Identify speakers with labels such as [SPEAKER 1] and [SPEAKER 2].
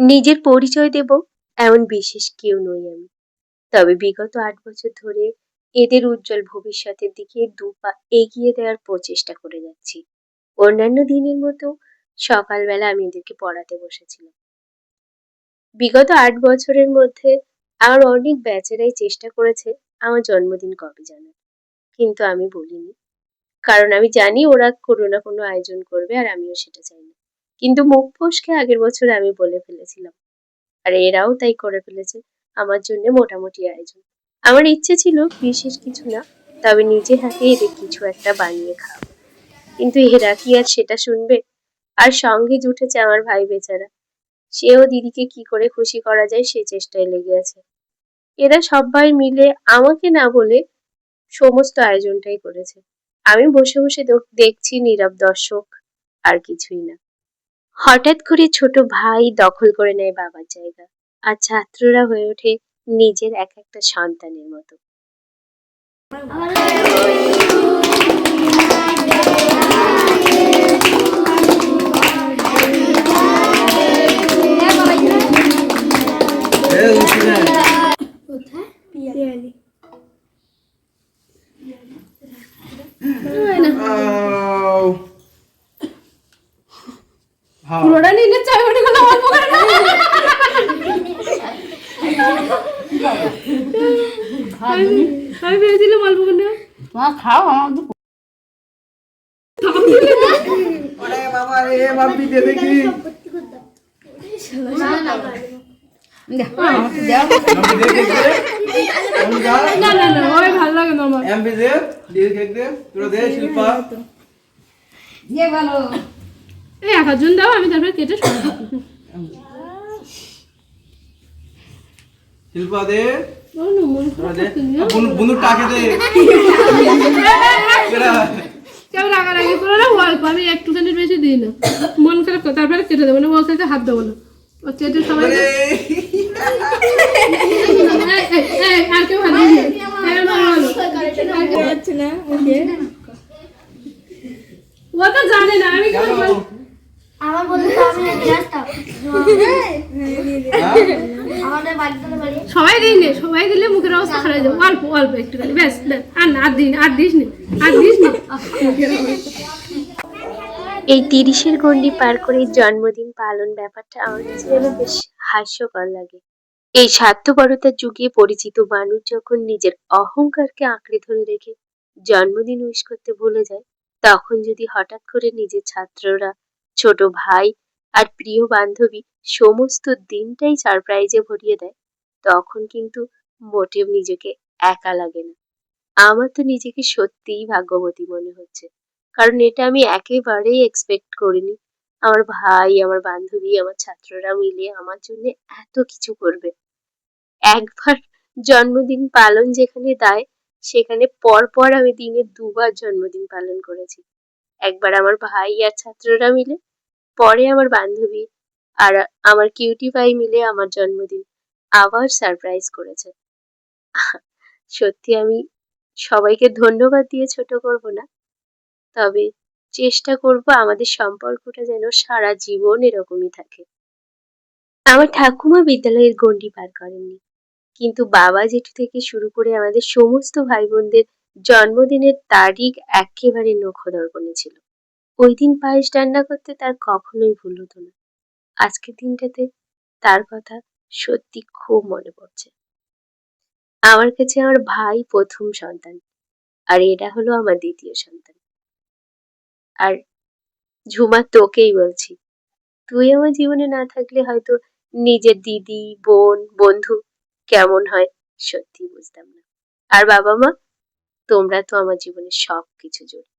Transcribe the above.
[SPEAKER 1] নিজের পরিচয় দেব, এমন বিশেষ কেউ নই আমি। তবে বিগত আট বছর ধরে এদের উজ্জ্বল ভবিষ্যতের দিকে দু পা এগিয়ে দেওয়ার প্রচেষ্টা করে যাচ্ছি। অন্যান্য দিনের মতো সকালবেলা আমি এদেরকে পড়াতে বসেছিলাম। বিগত আট বছরের মধ্যে আমার অনেক ব্যাচেরাই চেষ্টা করেছে আমার জন্মদিন কবে জানার। কিন্তু আমি বলিনি। কারণ আমি জানি ওরা কোনো না কোনো আয়োজন করবে আর আমিও সেটা চাই না। কিন্তু মুখ ফসকে আগের বছর আমি বলে ফেলেছিলাম। আর এরাও তাই করে ফেলেছে, আমার জন্য মোটামুটি আয়োজন। আমার ইচ্ছে ছিল বিশেষ কিছু না, তবে নিজে হাতে এদের কিছু একটা বানিয়ে খাওয়াবো কিন্তু এরা কি আর সেটা শুনবে? আর সঙ্গে জুটেছে আমার ভাই বেচারা। সেও দিদিকে কি করে খুশি করা যায় সে চেষ্টায় লেগে আছে। এরা সবাই মিলে আমাকে না বলে সমস্ত আয়োজনটাই করেছে। আমি বসে বসে দেখছি নীরব দর্শক, আর কিছুই না। হঠাৎ করে ছোট ভাই দখল করে নেয় বাবার জায়গা আর ছাত্ররা হয়ে ওঠে নিজের এক একটা সন্তানের মতো।
[SPEAKER 2] পিয়ালি। নিলে চাই ওটা কোনো অল্প করে না। আমি ভেবেছিলাম অল্প করে না
[SPEAKER 3] মা খাও আমার তো
[SPEAKER 4] আরে বাবা রে বাপি দে দেখি। আমি যা।
[SPEAKER 2] না না না ওই ভালো লাগে না আমার।
[SPEAKER 4] এমপি দে দিয়ে কেক দে। তোরা দে শিল্পা।
[SPEAKER 3] দিয়ে ভালো।
[SPEAKER 2] এই এক জন দাও আমি তারপরে কেটে
[SPEAKER 4] শিল্পা দে।
[SPEAKER 2] মন আমি একটুখানি বেশি দিই না। মন খারাপ করে তারপরে কেটে দেবো না ও কাছে হাত দেবো না। ও কেটে সবাই
[SPEAKER 4] আরে।
[SPEAKER 2] কেউ হাত না। ও তো জানে না আমি কি বলব?
[SPEAKER 5] আমার বলতে আমি নিয়ে আসতাম
[SPEAKER 4] হ্যাঁ?
[SPEAKER 5] আমাদের বাড়িতে বাড়ি।
[SPEAKER 2] সবাই দিই নে সবাই দিলে মুখের অবস্থা খারাপ হয়ে যাবে। অল্প অল্প একটুখানি ব্যাস ব্যাস। আর না আর দিন আর দিস নি আর দিস নি।
[SPEAKER 1] এই তিরিশের গণ্ডি পার করে জন্মদিন পালন ব্যাপারটা আমার কাছে যেন বেশ হাস্যকর লাগে। এই স্বার্থপরতার যুগে পরিচিত মানুষ যখন নিজের অহংকারকে আঁকড়ে ধরে রেখে জন্মদিন উইশ করতে ভুলে যায় তখন যদি হঠাৎ করে নিজের ছাত্ররা ছোট ভাই আর প্রিয় বান্ধবী সমস্ত দিনটাই সারপ্রাইজে ভরিয়ে দেয়। তখন কিন্তু মোটেও নিজেকে একা লাগে না। আমার তো নিজেকে সত্যিই ভাগ্যবতী মনে হচ্ছে। কারণ এটা আমি একেবারেই এক্সপেক্ট করিনি। আমার ভাই, আমার বান্ধবী, আমার ছাত্ররা মিলে আমার জন্য এত কিছু করবে। একবার জন্মদিন পালন যেখানে দেয়, সেখানে পর পর আমি দিনে দুবার জন্মদিন পালন করেছি। একবার আমার ভাই আর ছাত্ররা মিলে পরে আমার বান্ধবী আর আমার কিউটি ভাই মিলে আমার জন্মদিন আবার সারপ্রাইজ করেছে। সত্যি আমি সবাইকে ধন্যবাদ দিয়ে ছোট করব না, তবে চেষ্টা করব আমাদের সম্পর্কটা যেন সারা জীবন এরকমই থাকে। আমার ঠাকুমা বিদ্যালয়ের গণ্ডি পার করেননি, কিন্তু বাবা জেঠু থেকে শুরু করে আমাদের সমস্ত ভাই বোনদের জন্মদিনের তারিখ একেবারে নখদর্পণে ছিল। ওই দিন পায়েস রান্না করতে তার কখনোই ভুল হতো না। আজকের দিনটাতে তার কথা সত্যি খুব মনে পড়ছে। আমার কাছে আমার ভাই প্রথম সন্তান আর এটা হলো আমার দ্বিতীয় সন্তান। আর ঝুমা তোকেই বলছি, তুই আমার জীবনে না থাকলে হয়তো নিজের দিদি, বোন, বন্ধু কেমন হয় সত্যি বুঝতাম না। আর বাবা মা, তোমরা তো আমার জীবনে সব কিছু জড়িয়ে